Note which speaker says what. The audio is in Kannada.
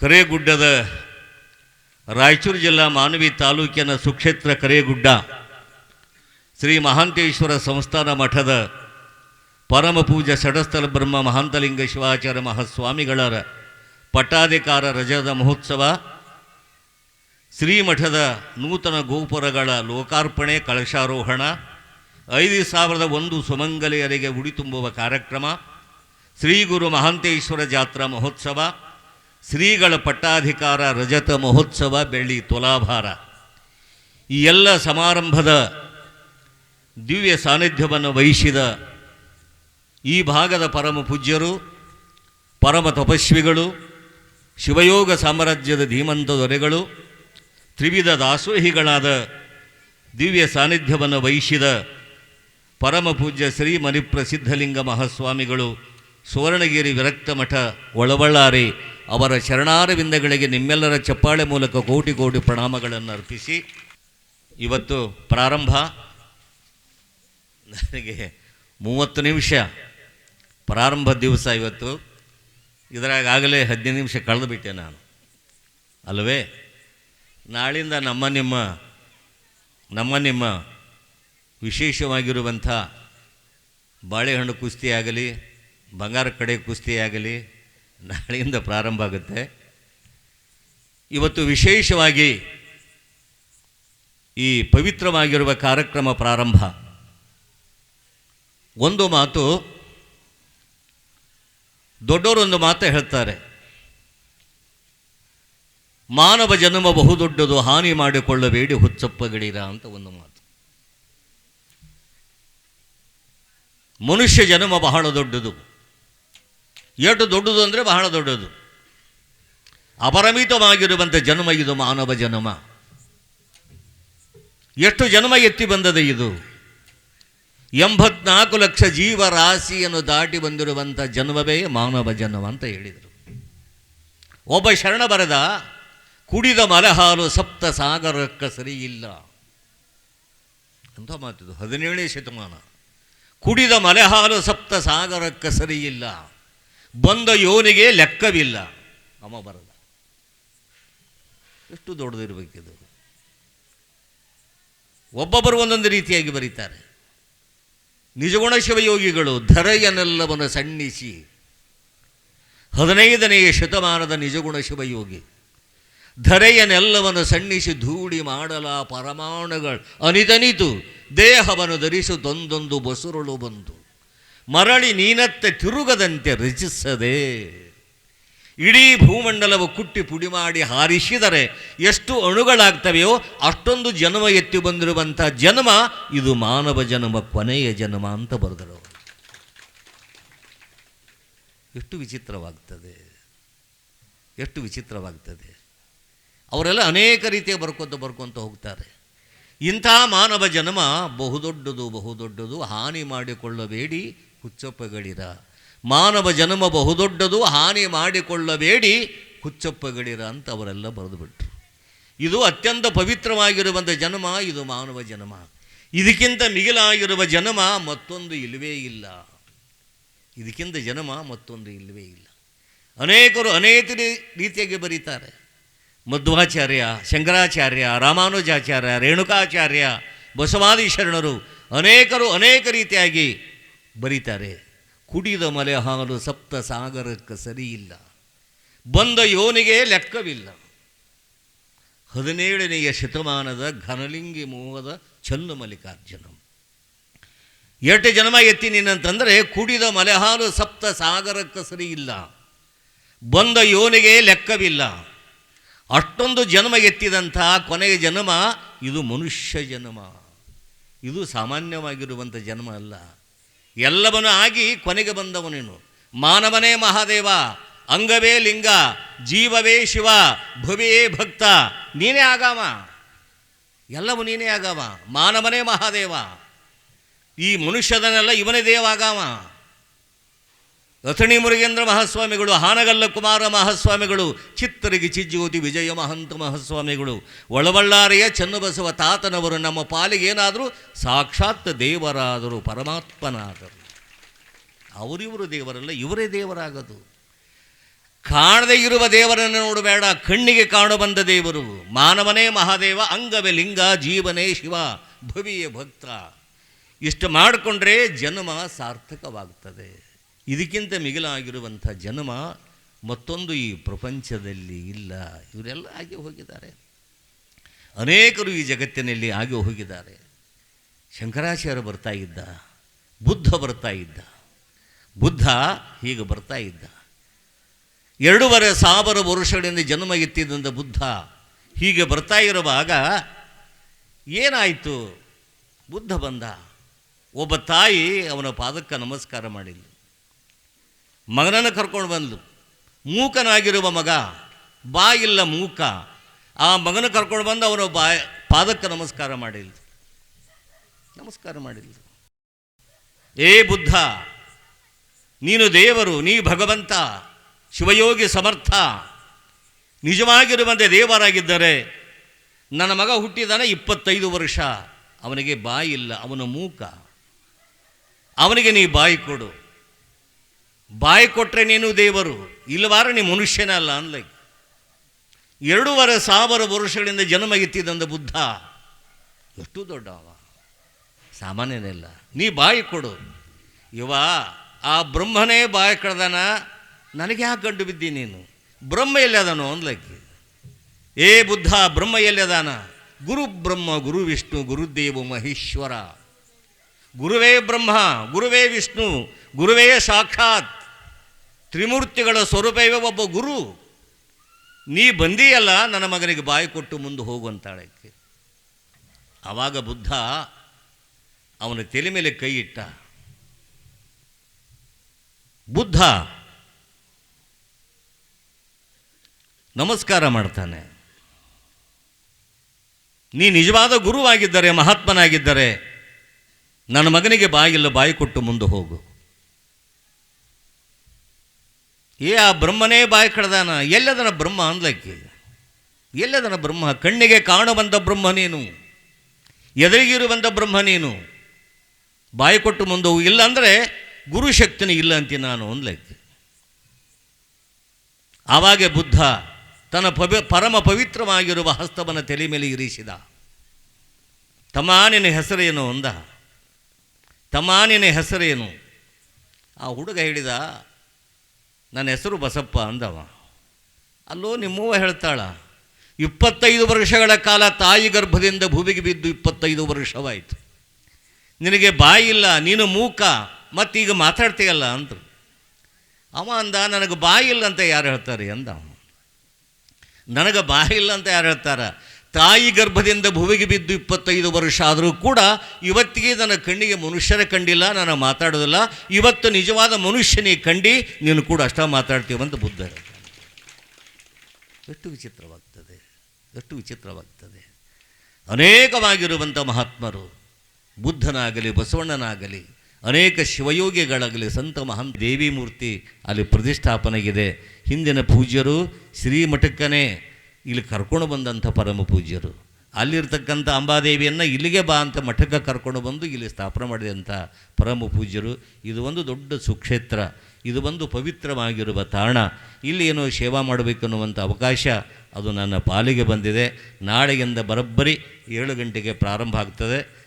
Speaker 1: ಕರೇಗುಡ್ಡದ ರಾಯಚೂರು ಜಿಲ್ಲಾ ಮಾನವಿ ತಾಲೂಕಿನ ಸುಕ್ಷೇತ್ರ ಕರೇಗುಡ್ಡ, ಶ್ರೀ ಮಹಾಂತೇಶ್ವರ ಸಂಸ್ಥಾನ ಮಠದ ಪರಮ ಪೂಜ ಷಡಸ್ಥಲ ಬ್ರಹ್ಮ ಮಹಾಂತಲಿಂಗ ಶಿವಾಚಾರ್ಯ ಮಹಾಸ್ವಾಮಿಗಳರ ಪಟ್ಟಾಧಿಕಾರ ರಜದ ಮಹೋತ್ಸವ ಶ್ರೀಮಠದ ನೂತನ ಗೋಪುರಗಳ ಲೋಕಾರ್ಪಣೆ, ಕಳಶಾರೋಹಣ, ಐದು ಸಾವಿರದ ಒಂದು ಸುಮಂಗಲೆಯರಿಗೆ ಉಡಿ ತುಂಬುವ ಕಾರ್ಯಕ್ರಮ, ಶ್ರೀ ಗುರು ಮಹಾಂತೇಶ್ವರ ಜಾತ್ರಾ ಮಹೋತ್ಸವ ಶ್ರೀಗಳ ಪಟ್ಟಾಧಿಕಾರ ರಜತ ಮಹೋತ್ಸವ, ಬೆಳ್ಳಿ ತುಲಾಭಾರ. ಈ ಎಲ್ಲ ಸಮಾರಂಭದ ದಿವ್ಯ ಸಾನ್ನಿಧ್ಯವನ್ನು ವಹಿಸಿದ ಈ ಭಾಗದ ಪರಮ ಪೂಜ್ಯರು, ಪರಮ ತಪಸ್ವಿಗಳು, ಶಿವಯೋಗ ಸಾಮ್ರಾಜ್ಯದ ಧೀಮಂತ ದೊರೆಗಳು, ತ್ರಿವಿಧ ದಾಸೋಹಿಗಳಾದ ದಿವ್ಯ ಸಾನ್ನಿಧ್ಯವನ್ನು ವಹಿಸಿದ ಪರಮ ಪೂಜ್ಯ ಶ್ರೀ ಮಣಿಪ್ರಸಿದ್ಧಲಿಂಗ ಮಹಾಸ್ವಾಮಿಗಳು ಸುವರ್ಣಗಿರಿ ವಿರಕ್ತ ಮಠ ಒಳಬಳ್ಳಾರಿ ಅವರ ಶರಣಾರವಿಂದಗಳಿಗೆ ನಿಮ್ಮೆಲ್ಲರ ಚಪ್ಪಾಳೆ ಮೂಲಕ ಕೋಟಿ ಕೋಟಿ ಪ್ರಣಾಮಗಳನ್ನು ಅರ್ಪಿಸಿ. ಇವತ್ತು ಪ್ರಾರಂಭ. ನನಗೆ ಮೂವತ್ತು ನಿಮಿಷ ಪ್ರಾರಂಭ ದಿವಸ ಇವತ್ತು. ಇದರಾಗಲೇ ಹದಿನೈದು ನಿಮಿಷ ಕಳೆದು ಬಿಟ್ಟೆ ನಾನು. ಅಲ್ಲವೇ ನಾಳಿಂದ ನಮ್ಮ ನಿಮ್ಮ ನಮ್ಮ ನಿಮ್ಮ ವಿಶೇಷವಾಗಿರುವಂಥ ಬಾಳೆಹಣ್ಣು ಕುಸ್ತಿ ಆಗಲಿ ಬಂಗಾರ ಕಡೆ ಕುಸ್ತಿ ಆಗಲಿ ನಾಳೆಯಿಂದ ಪ್ರಾರಂಭ ಆಗುತ್ತೆ. ಇವತ್ತು ವಿಶೇಷವಾಗಿ ಈ ಪವಿತ್ರವಾಗಿರುವ ಕಾರ್ಯಕ್ರಮ ಪ್ರಾರಂಭ. ಒಂದು ಮಾತು ದೊಡ್ಡವರೊಂದು ಮಾತು ಹೇಳ್ತಾರೆ. ಮಾನವ ಜನ್ಮ ಬಹುದೊಡ್ಡದು, ಹಾನಿ ಮಾಡಿಕೊಳ್ಳಬೇಡಿ ಹುಚ್ಚಪ್ಪಗಳಿರ ಅಂತ ಒಂದು ಮಾತು. ಮನುಷ್ಯ ಜನ್ಮ ಬಹಳ ದೊಡ್ಡದು. ಎಷ್ಟು ದೊಡ್ಡದು ಅಂದರೆ ಬಹಳ ದೊಡ್ಡದು. ಅಪರಿಮಿತವಾಗಿರುವಂಥ ಜನ್ಮ ಇದು ಮಾನವ ಜನ್ಮ. ಎಷ್ಟು ಜನ್ಮ ಎತ್ತಿ ಬಂದದೆ ಇದು? ಎಂಬತ್ನಾಲ್ಕು ಲಕ್ಷ ಜೀವರಾಶಿಯನ್ನು ದಾಟಿ ಬಂದಿರುವಂಥ ಜನ್ಮವೇ ಮಾನವ ಜನ್ಮ ಅಂತ ಹೇಳಿದರು. ಒಬ್ಬ ಶರಣ ಬರೆದ, ಕುಡಿದ ಮಲಹಾಲು ಸಪ್ತ ಸಾಗರಕ್ಕೆ ಸರಿ ಇಲ್ಲ. ಅಂತ ಮಾತಿದು ಹದಿನೇಳನೇ ಶತಮಾನ. ಕುಡಿದ ಮಲೆಹಾಲು ಸಪ್ತ ಸಾಗರಕ್ಕೆ ಸರಿ ಇಲ್ಲ. ಬಂದ ಯೋನಿಗೆ ಲೆಕ್ಕವಿಲ್ಲ. ಅಮ್ಮ ಬರದ ಎಷ್ಟು ದೊಡ್ಡದಿರಬೇಕಿದು. ಒಬ್ಬೊಬ್ಬರು ಒಂದೊಂದು ರೀತಿಯಾಗಿ ಬರೀತಾರೆ. ನಿಜಗುಣ ಶಿವಯೋಗಿಗಳು ಧರೆಯನ್ನೆಲ್ಲವನ್ನು ಸಣ್ಣಿಸಿ. ಹದಿನೈದನೆಯ ಶತಮಾನದ ನಿಜಗುಣ ಶಿವಯೋಗಿ. ಧರೆಯನ್ನೆಲ್ಲವನ್ನು ಸಣ್ಣಿಸಿ ಧೂಳಿ ಮಾಡಲ ಪರಮಾಣುಗಳು ಅನಿತನಿತು. ದೇಹವನ್ನು ಧರಿಸುತ್ತೊಂದೊಂದು ಬಸುರುಳು ಬಂದು ಮರಳಿ ನೀನತ್ತೆ ತಿರುಗದಂತೆ ರಚಿಸದೆ. ಇಡೀ ಭೂಮಂಡಲವು ಕುಟ್ಟಿ ಪುಡಿ ಮಾಡಿ ಹಾರಿಸಿದರೆ ಎಷ್ಟು ಅಣುಗಳಾಗ್ತವೆಯೋ ಅಷ್ಟೊಂದು ಜನ್ಮ ಎತ್ತಿ ಬಂದಿರುವಂಥ ಜನ್ಮ ಇದು ಮಾನವ ಜನ್ಮ, ಕೊನೆಯ ಜನ್ಮ ಅಂತ ಬರೆದರು. ಎಷ್ಟು ವಿಚಿತ್ರವಾಗ್ತದೆ. ಎಷ್ಟು ವಿಚಿತ್ರವಾಗ್ತದೆ. ಅವರೆಲ್ಲ ಅನೇಕ ರೀತಿಯ ಬರ್ಕೊಂತ ಬರ್ಕೊಂತ ಹೋಗ್ತಾರೆ. ಇಂಥ ಮಾನವ ಜನ್ಮ ಬಹುದೊಡ್ಡದು ಬಹುದೊಡ್ಡದು ಹಾನಿ ಮಾಡಿಕೊಳ್ಳಬೇಡಿ. ಹುಚ್ಚಪ್ಪಗಳಿರ ಮಾನವ ಜನ್ಮ ಬಹುದೊಡ್ಡದು, ಹಾನಿ ಮಾಡಿಕೊಳ್ಳಬೇಡಿ ಹುಚ್ಚಪ್ಪಗಳಿರ ಅಂತ ಅವರೆಲ್ಲ ಬರೆದುಬಿಟ್ರು. ಇದು ಅತ್ಯಂತ ಪವಿತ್ರವಾಗಿರುವಂಥ ಜನ್ಮ, ಇದು ಮಾನವ ಜನ್ಮ. ಇದಕ್ಕಿಂತ ಮಿಗಿಲಾಗಿರುವ ಜನ್ಮ ಮತ್ತೊಂದು ಇಲ್ಲವೇ ಇಲ್ಲ. ಇದಕ್ಕಿಂತ ಜನ್ಮ ಮತ್ತೊಂದು ಇಲ್ಲವೇ ಇಲ್ಲ. ಅನೇಕರು ಅನೇಕ ರೀತಿಯಾಗಿ ಬರೀತಾರೆ. ಮಧ್ವಾಚಾರ್ಯ, ಶಂಕರಾಚಾರ್ಯ, ರಾಮಾನುಜಾಚಾರ್ಯ, ರೇಣುಕಾಚಾರ್ಯ, ಬಸವಾದಿ ಶರಣರು, ಅನೇಕರು ಅನೇಕ ರೀತಿಯಾಗಿ ಬರೀತಾರೆ, ಕುಡಿದ ಮಲೆ ಹಾಲು ಸಪ್ತ ಸಾಗರಕ್ಕೆ ಸರಿ ಇಲ್ಲ ಬಂದ ಯೋನಿಗೆ ಲೆಕ್ಕವಿಲ್ಲ. ಹದಿನೇಳನೆಯ ಶತಮಾನದ ಘನಲಿಂಗಿ ಮೋಹದ ಚಲ್ಲು ಮಲ್ಲಿಕಾರ್ಜುನ. ಜನ್ಮ ಎತ್ತಿ ನಿನ್ನಂತಂದರೆ ಕುಡಿದ ಮಲೆಹಾಲು ಸಪ್ತ ಸಾಗರಕ್ಕೆ ಸರಿ ಇಲ್ಲ ಬಂದ ಯೋನಿಗೆ ಲೆಕ್ಕವಿಲ್ಲ. ಅಷ್ಟೊಂದು ಜನ್ಮ ಎತ್ತಿದಂಥ ಕೊನೆಯ ಜನ್ಮ ಇದು ಮನುಷ್ಯ ಜನ್ಮ. ಇದು ಸಾಮಾನ್ಯವಾಗಿರುವಂಥ ಜನ್ಮ ಅಲ್ಲ. ಎಲ್ಲವನ್ನೂ ಆಗಿ ಕೊನೆಗೆ ಬಂದವನೇನು ಮಾನವನೇ ಮಹಾದೇವ, ಅಂಗವೇ ಲಿಂಗ, ಜೀವವೇ ಶಿವ ಭುವಿಯೇ ಭಕ್ತ, ನೀನೇ ಆಗಾಮ. ಎಲ್ಲವೂ ನೀನೇ ಆಗಾಮ. ಮಾನವನೇ ಮಹಾದೇವ. ಈ ಮನುಷ್ಯದನ್ನೆಲ್ಲ ಇವನೇ ದೇವ ಅಥಣಿ ಮುರುಗೇಂದ್ರ ಮಹಾಸ್ವಾಮಿಗಳು, ಹಾನಗಲ್ಲ ಕುಮಾರ ಮಹಾಸ್ವಾಮಿಗಳು, ಚಿತ್ತರಿಗೆ ಚಿಜ್ಯೋತಿ ವಿಜಯ ಮಹಂತ ಮಹಾಸ್ವಾಮಿಗಳು, ಒಳಬಳ್ಳಾರಿಯ ಚನ್ನಬಸವ ತಾತನವರು ನಮ್ಮ ಪಾಲಿಗೆ ಏನಾದರೂ ಸಾಕ್ಷಾತ್ ದೇವರಾದರು, ಪರಮಾತ್ಮನಾದರು. ಅವರಿವರು ದೇವರಲ್ಲ, ಇವರೇ ದೇವರಾಗದು. ಕಾಣದೇ ಇರುವ ದೇವರನ್ನು ನೋಡಬೇಡ, ಕಣ್ಣಿಗೆ ಕಾಣಬಂದ ದೇವರು. ಮಾನವನೇ ಮಹಾದೇವ, ಅಂಗವೇ ಲಿಂಗ, ಜೀವನೇ ಶಿವ, ಭವಿಯೇ ಭಕ್ತ. ಇಷ್ಟು ಮಾಡಿಕೊಂಡ್ರೆ ಜನ್ಮ ಸಾರ್ಥಕವಾಗ್ತದೆ. ಇದಕ್ಕಿಂತ ಮಿಗಿಲಾಗಿರುವಂಥ ಜನ್ಮ ಮತ್ತೊಂದು ಈ ಪ್ರಪಂಚದಲ್ಲಿ ಇಲ್ಲ. ಇವರೆಲ್ಲ ಆಗಿ ಹೋಗಿದ್ದಾರೆ. ಅನೇಕರು ಈ ಜಗತ್ತಿನಲ್ಲಿ ಆಗಿ ಹೋಗಿದ್ದಾರೆ. ಶಂಕರಾಚಾರ್ಯ ಬರ್ತಾ ಇದ್ದ, ಬುದ್ಧ ಬರ್ತಾ ಇದ್ದ, ಬುದ್ಧ ಹೀಗೆ ಬರ್ತಾ ಇದ್ದ. ಎರಡೂವರೆ ಸಾವಿರ ವರ್ಷಗಳಿಂದ ಜನ್ಮ ಎತ್ತಿದ್ದಂಥ ಬುದ್ಧ ಹೀಗೆ ಬರ್ತಾ ಇರುವಾಗ ಏನಾಯಿತು? ಬುದ್ಧ ಬಂದ. ಒಬ್ಬ ತಾಯಿ ಅವನ ಪಾದಕ್ಕೆ ನಮಸ್ಕಾರ ಮಾಡಿಲ್ಲ ಮಗನನ್ನು ಕರ್ಕೊಂಡು ಬಂದ್ಲು ಮೂಕನಾಗಿರುವ ಮಗ, ಬಾಯಿಲ್ಲ ಮೂಕ. ಆ ಮಗನ ಕರ್ಕೊಂಡು ಬಂದು ಅವನ ಬಾಯ, ಪಾದಕ್ಕೆ ನಮಸ್ಕಾರ ಮಾಡಿಲ್ಲ. ನಮಸ್ಕಾರ ಮಾಡಿಲ್ಲ. ಏ ಬುದ್ಧ, ನೀನು ದೇವರು, ನೀ ಭಗವಂತ, ಶಿವಯೋಗಿ ಸಮರ್ಥ. ನಿಜವಾಗಿರುವಂತೆ ದೇವರಾಗಿದ್ದರೆ ನನ್ನ ಮಗ ಹುಟ್ಟಿದಾನೆ ಇಪ್ಪತ್ತೈದು ವರ್ಷ. ಅವನಿಗೆ ಬಾಯಿಲ್ಲ, ಅವನ ಮೂಕ. ಅವನಿಗೆ ನೀ ಬಾಯಿ ಕೊಡು. ಬಾಯಿ ಕೊಟ್ಟರೆ ನೀನು ದೇವರು ಇಲ್ಲವಾರ ನೀ ಮನುಷ್ಯನೇ ಅಲ್ಲ ಅನ್ಲೈ ಎರಡೂವರೆ ಸಾವಿರ ವರ್ಷಗಳಿಂದ ಜನ್ಮ ಎತ್ತಿದಂದ ಬುದ್ಧ. ಎಷ್ಟು ದೊಡ್ಡವ. ಸಾಮಾನ್ಯನೆಲ್ಲ ನೀ ಬಾಯಿ ಕೊಡು. ಇವ ಆ ಬ್ರಹ್ಮನೇ ಬಾಯಿ ಕಡ್ದಾನ, ನನಗೆ ಯಾಕೆ ಗಂಡು ಬಿದ್ದಿ ನೀನು? ಬ್ರಹ್ಮ ಎಲ್ಲದನು ಅನ್ಲಕ್ಕಿ ಏ ಬುದ್ಧ, ಬ್ರಹ್ಮ ಎಲ್ಲದಾನ? ಗುರು ಬ್ರಹ್ಮ, ಗುರು ವಿಷ್ಣು ಗುರುದೇವ ಮಹೇಶ್ವರ. ಗುರುವೇ ಬ್ರಹ್ಮ, ಗುರುವೇ ವಿಷ್ಣು, ಗುರುವೇ ಸಾಕ್ಷಾತ್. ತ್ರಿಮೂರ್ತಿಗಳ ಸ್ವರೂಪವೇ ಒಬ್ಬ ಗುರು. ನೀ ಬಂದೀಯಲ್ಲ, ನನ್ನ ಮಗನಿಗೆ ಬಾಯಿ ಕೊಟ್ಟು ಮುಂದೆ ಹೋಗುವಂತಾಳಕ್ಕೆ ಆವಾಗ ಬುದ್ಧ ಅವನ ತಲೆ ಮೇಲೆ ಕೈ ಇಟ್ಟ. ಬುದ್ಧ ನಮಸ್ಕಾರ ಮಾಡ್ತಾನೆ. ನೀ ನಿಜವಾದ ಗುರುವಾಗಿದ್ದರೆ, ಮಹಾತ್ಮನಾಗಿದ್ದರೆ, ನನ್ನ ಮಗನಿಗೆ ಬಾಯಿಲ್ಲ, ಬಾಯಿ ಕೊಟ್ಟು ಮುಂದೆ ಹೋಗು. ಏ, ಆ ಬ್ರಹ್ಮನೇ ಬಾಯಿ ಕಡ್ದಾನ? ಎಲ್ಲದನ ಬ್ರಹ್ಮ ಅಂದ್ಲಕ್ಕೆ? ಎಲ್ಲದನ ಬ್ರಹ್ಮ? ಕಣ್ಣಿಗೆ ಕಾಣುವಂಥ ಬ್ರಹ್ಮ ನೀನು. ಎದುರಿಗಿರುವಂಥ ಬ್ರಹ್ಮ ನೀನು. ಬಾಯಿ ಕೊಟ್ಟು ಮುಂದವು ಇಲ್ಲ ಅಂದರೆ ಗುರುಶಕ್ತಿನ ಇಲ್ಲ ಅಂತ ನಾನು ಅನ್ಲಕ್ಕೆ ಆವಾಗೆ ಬುದ್ಧ ತನ್ನ ಪವಿ, ಪರಮ ಪವಿತ್ರವಾಗಿರುವ ಹಸ್ತವನ್ನು ತಲೆ ಮೇಲೆ ಇರಿಸಿದ. ತಮ್ಮ ನಿನ್ನ ಹೆಸರೇನು ಅಂದ? ತಮ್ಮ ನಿನ್ನ ಹೆಸರೇನು? ಆ ಹುಡುಗ ಹೇಳಿದ ನನ್ನ ಹೆಸರು ಬಸಪ್ಪ ಅಂದವ. ಅಲ್ಲೋ ನಿಮ್ಮವ್ವ ಹೇಳ್ತಾಳ, ಇಪ್ಪತ್ತೈದು ವರ್ಷಗಳ ಕಾಲ ತಾಯಿ ಗರ್ಭದಿಂದ ಭೂಮಿಗೆ ಬಿದ್ದು ಇಪ್ಪತ್ತೈದು ವರ್ಷವಾಯಿತು. ನಿನಗೆ ಬಾಯಿಲ್ಲ ನೀನು ಮೂಕ, ಮತ್ತೀಗ ಮಾತಾಡ್ತೀಯಲ್ಲ ಅಂದರು. ಅವ ಅಂದ, ನನಗೆ ಬಾಯಿಲ್ಲ ಅಂತ ಯಾರು ಹೇಳ್ತಾರೆ ಅಂದ. ನನಗೆ ಬಾಯಿಲ್ಲ ಅಂತ ಯಾರು ಹೇಳ್ತಾರ? ತಾಯಿ ಗರ್ಭದಿಂದ ಭುವಿಗೆ ಬಿದ್ದು ಇಪ್ಪತ್ತೈದು ವರ್ಷ ಆದರೂ ಕೂಡ ಇವತ್ತಿಗೆ ನನ್ನ ಕಣ್ಣಿಗೆ ಮನುಷ್ಯರ ಕಂಡಿಲ್ಲ, ನಾನು ಮಾತಾಡೋದಿಲ್ಲ. ಇವತ್ತು ನಿಜವಾದ ಮನುಷ್ಯನೇ ಕಂಡು, ನೀನು ಕೂಡ ಅಷ್ಟ ಮಾತಾಡ್ತೀವಂತ ಬುದ್ಧ ಎಷ್ಟು ವಿಚಿತ್ರವಾಗ್ತದೆ ಎಷ್ಟು ವಿಚಿತ್ರವಾಗ್ತದೆ. ಅನೇಕವಾಗಿರುವಂಥ ಮಹಾತ್ಮರು, ಬುದ್ಧನಾಗಲಿ, ಬಸವಣ್ಣನಾಗಲಿ, ಅನೇಕ ಶಿವಯೋಗಿಗಳಾಗಲಿ, ಸಂತ ಮಹಾನ್ ದೇವಿ ಮೂರ್ತಿ ಅಲ್ಲಿ ಪ್ರತಿಷ್ಠಾಪನೆಗಿದೆ. ಹಿಂದಿನ ಪೂಜ್ಯರು ಶ್ರೀಮಠಕ್ಕನೇ ಇಲ್ಲಿ ಕರ್ಕೊಂಡು ಬಂದಂಥ ಪರಮ ಪೂಜ್ಯರು. ಅಲ್ಲಿರ್ತಕ್ಕಂಥ ಅಂಬಾದೇವಿಯನ್ನು ಇಲ್ಲಿಗೆ ಬಾ ಅಂತ ಮಠಕ್ಕೆ ಕರ್ಕೊಂಡು ಬಂದು ಇಲ್ಲಿ ಸ್ಥಾಪನೆ ಮಾಡಿದಂಥ ಪರಮ ಪೂಜ್ಯರು. ಇದು ಒಂದು ದೊಡ್ಡ ಸುಕ್ಷೇತ್ರ. ಇದು ಒಂದು ಪವಿತ್ರವಾಗಿರುವ ತಾಣ. ಇಲ್ಲಿ ಏನೋ ಸೇವಾ ಮಾಡಬೇಕನ್ನುವಂಥ ಅವಕಾಶ ಅದು ನನ್ನ ಪಾಲಿಗೆ ಬಂದಿದೆ. ನಾಳೆಯಿಂದ ಬರೋಬ್ಬರಿ ಏಳು ಗಂಟೆಗೆ ಪ್ರಾರಂಭ ಆಗ್ತದೆ.